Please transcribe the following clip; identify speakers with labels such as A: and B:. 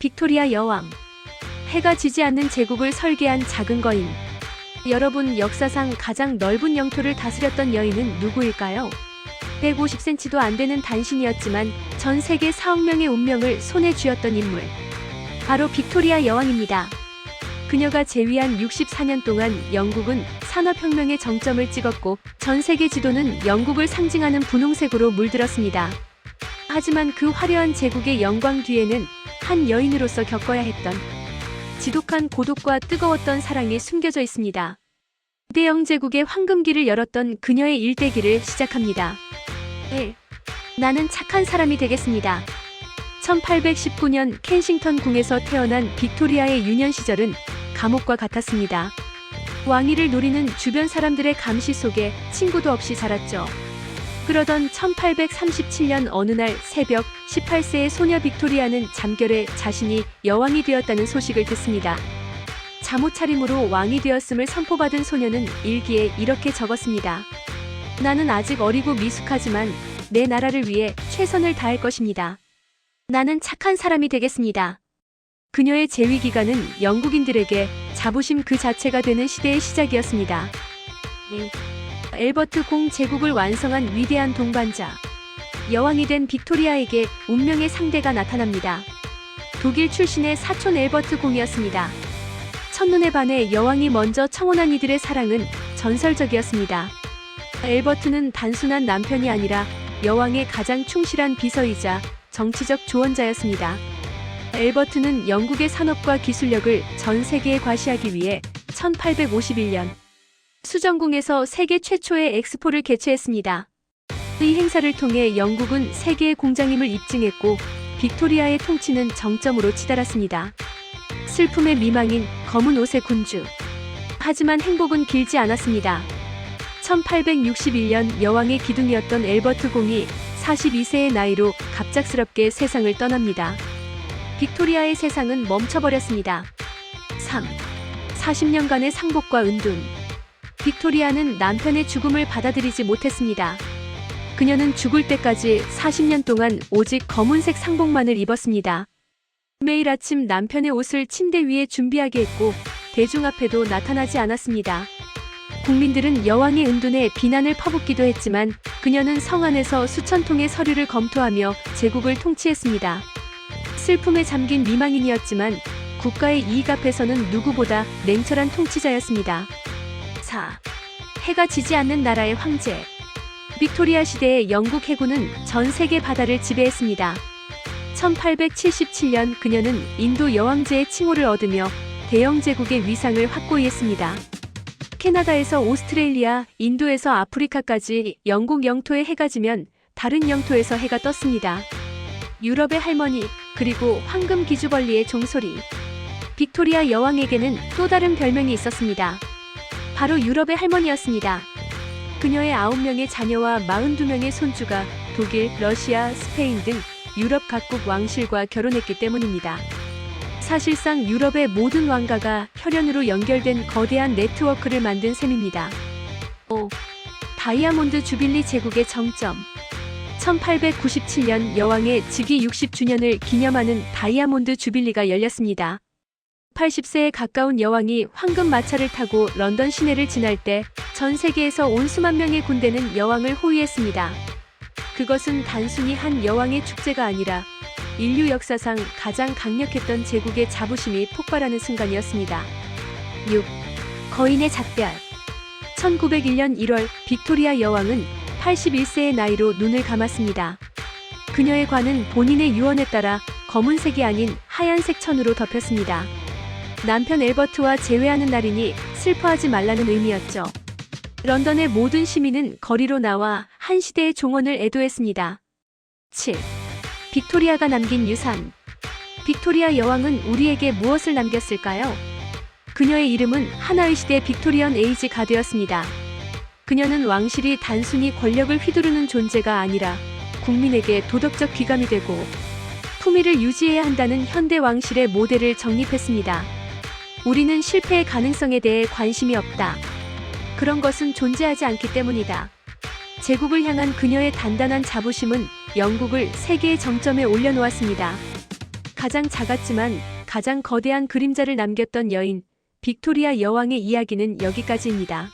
A: 빅토리아 여왕. 해가 지지 않는 제국을 설계한 작은 거인. 여러분 역사상 가장 넓은 영토를 다스렸던 여인은 누구일까요? 150cm도 안 되는 단신이었지만 전 세계 4억 명의 운명을 손에 쥐었던 인물. 바로 빅토리아 여왕입니다. 그녀가 재위한 64년 동안 영국은 산업혁명의 정점을 찍었고 전 세계 지도는 영국을 상징하는 분홍색으로 물들었습니다. 하지만 그 화려한 제국의 영광 뒤에는 한 여인으로서 겪어야 했던 지독한 고독과 뜨거웠던 사랑이 숨겨져 있습니다. 대영 제국의 황금기를 열었던 그녀의 일대기를 시작합니다. 1. 나는 착한 사람이 되겠습니다. 1819년 켄싱턴 궁에서 태어난 빅토리아의 유년 시절은 감옥과 같았습니다. 왕위를 노리는 주변 사람들의 감시 속에 친구도 없이 자랐죠. 그러던 1837년 어느 날 새벽 18세의 소녀 빅토리아는 잠결에 자신이 여왕이 되었다는 소식을 듣습니다. 잠옷 차림으로 왕이 되었음을 선포받은 소녀는 일기에 이렇게 적었습니다. 나는 아직 어리고 미숙하지만 내 나라를 위해 최선을 다할 것입니다. 나는 착한 사람이 되겠습니다. 그녀의 재위 기간은 영국인들에게 자부심 그 자체가 되는 시대의 시작이었습니다. 네. 엘버트 공 제국을 완성한 위대한 동반자. 여왕이 된 빅토리아에게 운명의 상대가 나타납니다. 독일 출신의 사촌 엘버트 공이었습니다. 첫눈에 반해 여왕이 먼저 청혼한 이들의 사랑은 전설적이었습니다. 엘버트는 단순한 남편이 아니라 여왕의 가장 충실한 비서이자 정치적 조언자였습니다. 엘버트는 영국의 산업과 기술력을 전 세계에 과시하기 위해 1851년 수정궁에서 세계 최초의 엑스포를 개최했습니다. 이 행사를 통해 영국은 세계의 공장임을 입증했고 빅토리아의 통치는 정점으로 치달았습니다. 슬픔의 미망인 검은 옷의 군주. 하지만 행복은 길지 않았습니다. 1861년 여왕의 기둥이었던 엘버트 공이 42세의 나이로 갑작스럽게 세상을 떠납니다. 빅토리아의 세상은 멈춰버렸습니다. 3. 40년간의 상복과 은둔. 빅토리아는 남편의 죽음을 받아들이지 못했습니다. 그녀는 죽을 때까지 40년 동안 오직 검은색 상복만을 입었습니다. 매일 아침 남편의 옷을 침대 위에 준비하게 했고 대중 앞에도 나타나지 않았습니다. 국민들은 여왕의 은둔에 비난을 퍼붓기도 했지만 그녀는 성 안에서 수천 통의 서류를 검토하며 제국을 통치했습니다. 슬픔에 잠긴 미망인이었지만 국가의 이익 앞에서는 누구보다 냉철한 통치자였습니다. 4. 해가 지지 않는 나라의 황제. 빅토리아 시대의 영국 해군은 전 세계 바다를 지배했습니다. 1877년 그녀는 인도 여왕제의 칭호를 얻으며 대영 제국의 위상을 확고히 했습니다. 캐나다에서 오스트레일리아, 인도에서 아프리카까지 영국 영토에 해가 지면 다른 영토에서 해가 떴습니다. 유럽의 할머니, 그리고 황금 기주벌리의 종소리. 빅토리아 여왕에게는 또 다른 별명이 있었습니다. 바로 유럽의 할머니였습니다. 그녀의 9명의 자녀와 42명의 손주가 독일, 러시아, 스페인 등 유럽 각국 왕실과 결혼했기 때문입니다. 사실상 유럽의 모든 왕가가 혈연으로 연결된 거대한 네트워크를 만든 셈입니다. 5. 다이아몬드 주빌리 제국의 정점. 1897년 여왕의 즉위 60주년을 기념하는 다이아몬드 주빌리가 열렸습니다. 80세에 가까운 여왕이 황금 마차를 타고 런던 시내를 지날 때 전 세계에서 온 수만 명의 군대는 여왕을 호위했습니다. 그것은 단순히 한 여왕의 축제가 아니라 인류 역사상 가장 강력했던 제국의 자부심이 폭발하는 순간이었습니다. 6. 거인의 작별 1901년 1월 빅토리아 여왕은 81세의 나이로 눈을 감았습니다. 그녀의 관은 본인의 유언에 따라 검은색이 아닌 하얀색 천으로 덮였습니다. 남편 엘버트와 재회하는 날이니 슬퍼하지 말라는 의미였죠. 런던의 모든 시민은 거리로 나와 한 시대의 종언을 애도했습니다. 7. 빅토리아가 남긴 유산. 빅토리아 여왕은 우리에게 무엇을 남겼을까요? 그녀의 이름은 하나의 시대 빅토리언 에이지 가드였습니다. 그녀는 왕실이 단순히 권력을 휘두르는 존재가 아니라 국민에게 도덕적 귀감이 되고 품위를 유지해야 한다는 현대 왕실의 모델을 정립했습니다. 우리는 실패의 가능성에 대해 관심이 없다. 그런 것은 존재하지 않기 때문이다. 제국을 향한 그녀의 단단한 자부심은 영국을 세계의 정점에 올려놓았습니다. 가장 작았지만 가장 거대한 그림자를 남겼던 여인, 빅토리아 여왕의 이야기는 여기까지입니다.